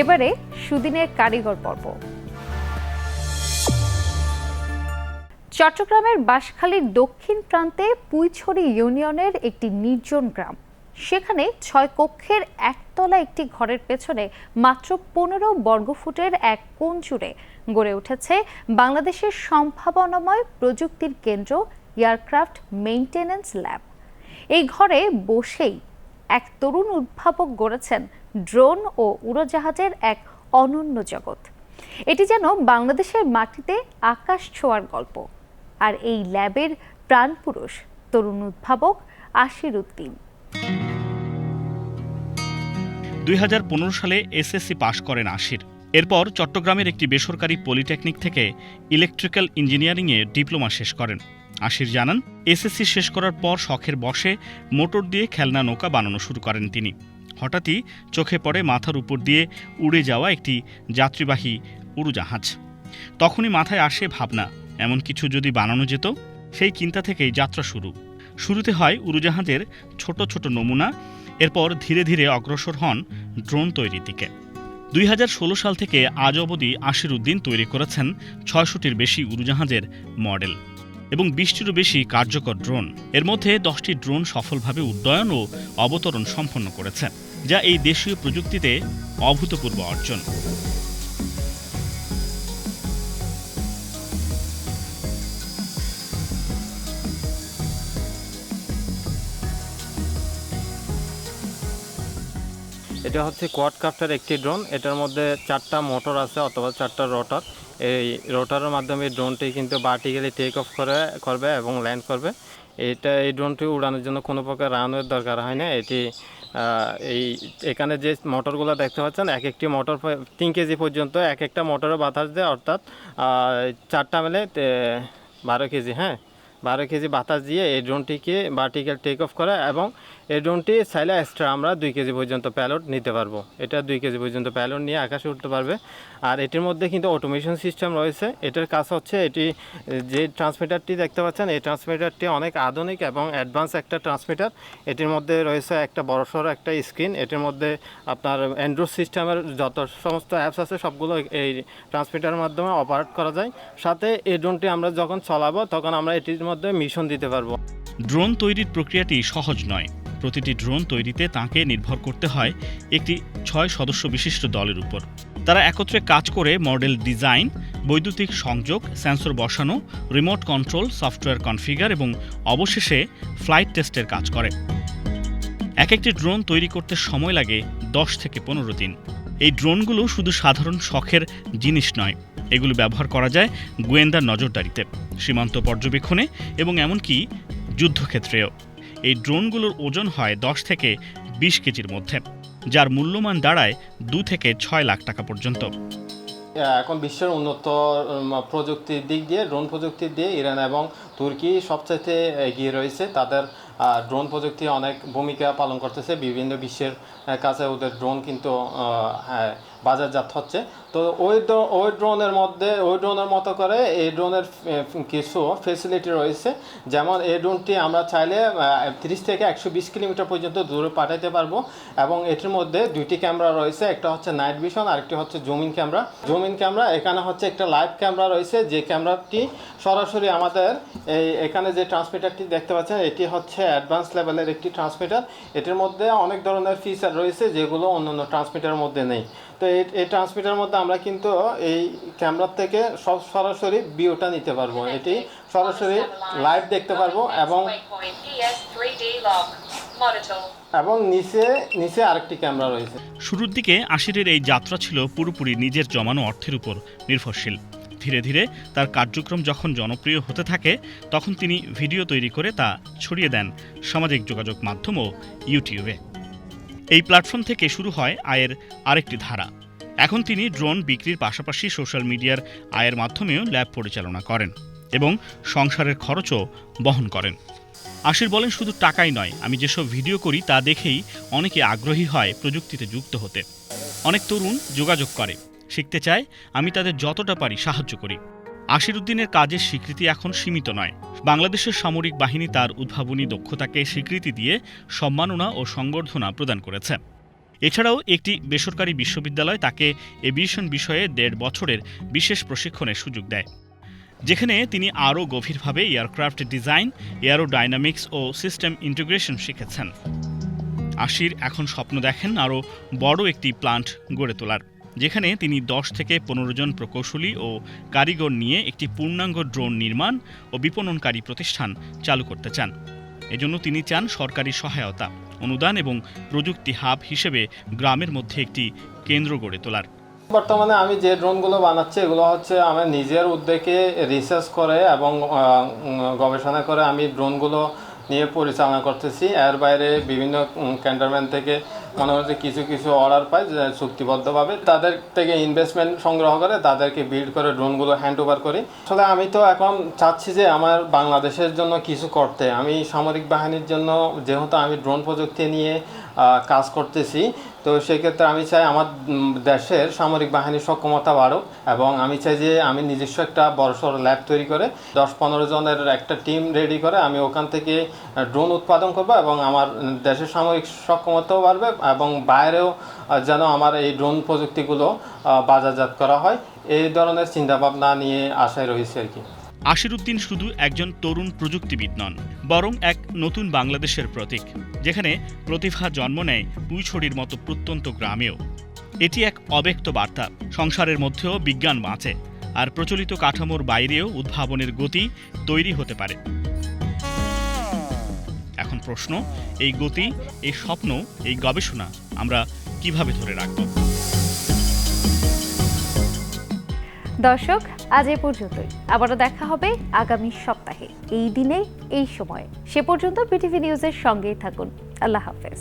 এবারে সুদিনের কারিগর পর্ব। চট্টগ্রামের বাঁশখালীর দক্ষিণ প্রান্তে পুইছড়ি ইউনিয়নের একটি নির্জন গ্রাম। সেখানে ছয় কক্ষের একতলা একটি ঘরের পেছনে মাত্র পনেরো বর্গফুটের এক কোণ জুড়ে গড়ে উঠেছে বাংলাদেশের সম্ভাবনাময় প্রযুক্তির কেন্দ্র এয়ারক্রাফট মেইনটেনেন্স ল্যাব। এই ঘরে বসেই এক তরুণ উদ্ভাবক গড়েছেন ড্রোন ও উড়োজাহাজের এক অনন্য জগৎ। এটি যেন বাংলাদেশের মাটিতে আকাশ ছোঁয়ার গল্প। আর এই ল্যাবের প্রাণপুরুষ, তরুণ উদ্ভাবক আশির উদ্দিন। দুই সালে এসএসসি পাশ করেন আশির। এরপর চট্টগ্রামের একটি বেসরকারি পলিটেকনিক থেকে ইলেকট্রিক্যাল ইঞ্জিনিয়ারিংয়ে ডিপ্লোমা শেষ করেন। আশির জানান এসএসসি শেষ করার পর শখের বসে মোটর দিয়ে খেলনা, নৌকা বানানো শুরু করেন তিনি। হঠাৎই চোখে পড়ে মাথার উপর দিয়ে উড়ে যাওয়া একটি যাত্রীবাহী উড়োজাহাজ। তখনই মাথায় আসে ভাবনা, এমন কিছু যদি বানানো যেত? সেই চিন্তা থেকেই যাত্রা শুরু। শুরুতে হয় উড়োজাহাজের ছোট ছোট নমুনা, এরপর ধীরে ধীরে অগ্রসর হন ড্রোন তৈরির দিকে। দুই হাজার ষোলো সাল থেকে আজ অবধি আশির উদ্দিন তৈরি করেছেন ছয়শটির বেশি উড়োজাহাজের মডেল এবং বিশটিরও বেশি কার্যকর ড্রোন। এর মধ্যে দশটি ড্রোন সফলভাবে উড্ডয়ন ও অবতরণ সম্পন্ন করেছে। যা এই দেশীয় প্রযুক্তিতে অভূতপূর্ব অর্জন। এটা হচ্ছে কোয়াড ক্রাফটের একটি ড্রোন। এটার মধ্যে চারটা মোটর আছে অথবা চারটা রোটার। এই রোটারের মাধ্যমে ড্রোনটি কিন্তু ভার্টিক্যালি টেক অফ করে, করবে এবং ল্যান্ড করবে। এটা এই ড্রোনটি উড়ানোর জন্য কোনো প্রকার রানওয়ের দরকার হয় না। এটি এই, এখানে যে মোটরগুলো দেখতে পাচ্ছেন, এক একটি মোটর তিন কেজি পর্যন্ত এক একটা মোটরে বাতাস দেয়, অর্থাৎ চারটা মেলে বারো কেজি হ্যাঁ? বারো কেজি বাতাস দিয়ে এই ড্রোনটিকে ভার্টিক্যাল টেক অফ করা এবং এই ড্রোনটি চাইলে এক্সট্রা আমরা দুই কেজি পর্যন্ত প্যালট নিতে পারব। এটা দুই কেজি পর্যন্ত প্যালট নিয়ে আকাশে উঠতে পারবে। আর এটির মধ্যে কিন্তু অটোমেশন সিস্টেম রয়েছে। এটার কাজ হচ্ছে এটি, যে ট্রান্সমিটারটি দেখতে পাচ্ছেন, এই ট্রান্সমিটারটি অনেক আধুনিক এবং অ্যাডভান্স একটা ট্রান্সমিটার এটির মধ্যে রয়েছে একটা বড়সড় একটা স্ক্রিন এটির মধ্যে আপনার অ্যান্ড্রয়েড সিস্টেমের যত সমস্ত অ্যাপস আছে, সবগুলো এই ট্রান্সমিটারের মাধ্যমে অপারেট করা যায়। সাথে এই ড্রোনটি আমরা যখন চলাবো, তখন আমরা এটির মধ্যে মিশন দিতে পারব। ড্রোন তৈরির প্রক্রিয়াটি সহজ নয়। প্রতিটি ড্রোন তৈরিতে তাকে নির্ভর করতে হয় একটি ছয় সদস্য বিশিষ্ট দলের উপর। তারা একত্রে কাজ করে মডেল ডিজাইন, বৈদ্যুতিক সংযোগ, সেন্সর বসানো, রিমোট কন্ট্রোল, সফটওয়্যার কনফিগার এবং অবশেষে ফ্লাইট টেস্টের কাজ করে। এক একটি ড্রোন তৈরি করতে সময় লাগে দশ থেকে পনেরো দিন। এই ড্রোনগুলো শুধু সাধারণ শখের জিনিস নয় এগুলো ব্যবহার করা যায় গোয়েন্দার নজরদারিতে, সীমান্ত পর্যবেক্ষণে এবং এমনকি যুদ্ধক্ষেত্রেও। এই ড্রোনগুলোর ওজন হয় দশ থেকে বিশ কেজির মধ্যে, যার মূল্যমান দাঁড়ায় দু থেকে ছয় লাখ টাকা পর্যন্ত। এখন বিশ্বের উন্নত প্রযুক্তির দিক দিয়ে, ড্রোন প্রযুক্তির দিয়ে ইরান এবং তুর্কি সবচাইতে এগিয়ে রয়েছে। তাদের ড্রোন প্রযুক্তি অনেক ভূমিকা পালন করতেছে। বিভিন্ন বিশ্বের কাছে ওদের ড্রোন কিন্তু বাজারজাত হচ্ছে। তো ওই ওই ড্রোনের মধ্যে, ওই ড্রোনের মতো করে এই ড্রোনের কিছু ফেসিলিটি রয়েছে। যেমন এই ড্রোনটি আমরা চাইলে তিরিশ থেকে একশো বিশ কিলোমিটার পর্যন্ত দূরে পাঠাতে পারব। এবং এটির মধ্যে দুইটি ক্যামেরা রয়েছে, একটা হচ্ছে নাইট ভিশন, আরেকটি হচ্ছে জুমিন ক্যামেরা। জুমিন ক্যামেরা, এখানে হচ্ছে একটা লাইভ ক্যামেরা রয়েছে, যে ক্যামেরাটি সরাসরি আমাদের এই, এখানে যে ট্রান্সমিটারটি দেখতে পাচ্ছেন, এটি হচ্ছে অ্যাডভান্স লেভেলের একটি ট্রান্সমিটার এটির মধ্যে অনেক ধরনের ফিচার রয়েছে, যেগুলো অন্যান্য ট্রান্সমিটারের মধ্যে নেই। তো এই এই ট্রান্সমিটার মধ্যে আমরা কিন্তু এই ক্যামেরার থেকে সব সরাসরি ভিউটা নিতে পারব এটি সরাসরি লাইভ দেখতে পারব এবং Waypoint PS3D log. Monitor. এবং নিচে নিচে আরেকটি ক্যামেরা রয়েছে শুরুর দিকে আশিরের এই যাত্রা ছিল পুরোপুরি নিজের জমানো অর্থের উপর নির্ভরশীল ধীরে ধীরে তার কার্যক্রম যখন জনপ্রিয় হতে থাকে, তখন তিনি ভিডিও তৈরি করে তা ছড়িয়ে দেন সামাজিক যোগাযোগ মাধ্যম ও ইউটিউবে এই প্ল্যাটফর্ম থেকে শুরু হয় আয়ের আরেকটি ধারা। এখন তিনি ড্রোন বিক্রির পাশাপাশি সোশ্যাল মিডিয়ার আয়ের মাধ্যমেও ল্যাব পরিচালনা করেন এবং সংসারের খরচও বহন করেন। আশির বলেন, শুধু টাকাই নয়, আমি যেসব ভিডিও করি তা দেখেই অনেকে আগ্রহী হয় প্রযুক্তিতে যুক্ত হতে। অনেক তরুণ যোগাযোগ করে, শিখতে চায়, আমি তাদের যতটা পারি সাহায্য করি। আশির উদ্দিনের কাজের স্বীকৃতি এখন সীমিত নয়। বাংলাদেশের সামরিক বাহিনী তার উদ্ভাবনী দক্ষতাকে স্বীকৃতি দিয়ে সম্মাননা ও সংবর্ধনা প্রদান করেছে। এছাড়াও একটি বেসরকারি বিশ্ববিদ্যালয় তাকে এভিয়েশন বিষয়ে দেড় বছরের বিশেষ প্রশিক্ষণের সুযোগ দেয়। যেখানে তিনি আরও গভীরভাবে এয়ারক্রাফট ডিজাইন এয়ারো এয়ারোডাইনামিক্স ও সিস্টেম ইন্টিগ্রেশন শিখেছেন। আশির এখন স্বপ্ন দেখেন আরও বড় একটি প্লান্ট গড়ে তোলার। যেখানে তিনি দশ থেকে পনেরো জন প্রকৌশলী ও কারিগর নিয়ে একটি পূর্ণাঙ্গ ড্রোন নির্মাণ ও বিপণনকারী প্রতিষ্ঠান চালু করতে চান। এজন্য তিনি চান সরকারি সহায়তা, অনুদান এবং প্রযুক্তি হাব হিসেবে গ্রামের মধ্যে একটি কেন্দ্র গড়ে তোলার। বর্তমানে আমি যে ড্রোনগুলো বানাচ্ছি, এগুলো হচ্ছে আমার নিজের উদ্যোগে রিসার্চ করে এবং গবেষণা করে আমি ড্রোনগুলো নিয়ে পরিচালনা করতেছি। এর বাইরে বিভিন্ন ক্যান্টারম্যান থেকে মনে হচ্ছে কিছু কিছু অর্ডার পাই যে চুক্তিবদ্ধভাবে তাদের থেকে ইনভেস্টমেন্ট সংগ্রহ করে, তাদেরকে বিল্ড করে ড্রোনগুলো হ্যান্ড ওভার করি। আসলে আমি তো এখন চাচ্ছি যে আমার বাংলাদেশের জন্য কিছু করতে। আমি সামরিক বাহিনীর জন্য যেহেতু আমি ড্রোন প্রযুক্তি নিয়ে কাজ করতেছি, তো সেক্ষেত্রে আমি চাই আমার দেশের সামরিক বাহিনীর সক্ষমতা বাড়ুক এবং আমি চাই যে আমি নিজস্ব একটা বড়সড় ল্যাব তৈরি করে দশ পনেরো জনের একটা টিম রেডি করে আমি ওখান থেকে ড্রোন উৎপাদন করব এবং আমার দেশের সামরিক সক্ষমতাও বাড়বে এবং বাইরেও যেন আমার এই ড্রোন প্রযুক্তিগুলো বাজারজাত করা হয়। এই ধরনের চিন্তাভাবনা নিয়ে আশায় রয়েছে আর কি। আশিরুদ্দিন শুধু একজন তরুণ প্রযুক্তিবিদ নন, বরং এক নতুন বাংলাদেশের প্রতীক, যেখানে প্রতিভা জন্ম নেয় পুইছড়ির মতো প্রত্যন্ত গ্রামেও। এটি এক অব্যক্ত বার্তা, সংসারের মধ্যেও বিজ্ঞান বাঁচে, আর প্রচলিত কাঠামোর বাইরেও উদ্ভাবনের গতি তৈরি হতে পারে। এখন প্রশ্ন, এই গতি, এই স্বপ্ন, এই গবেষণা আমরা কীভাবে ধরে রাখব? দর্শক, আজ এ পর্যন্তই। আবারও দেখা হবে আগামী সপ্তাহে। এই দিনে, এই সময়ে। সে পর্যন্ত পিটিভি নিউজের সঙ্গেই থাকুন। আল্লাহ হাফেজ।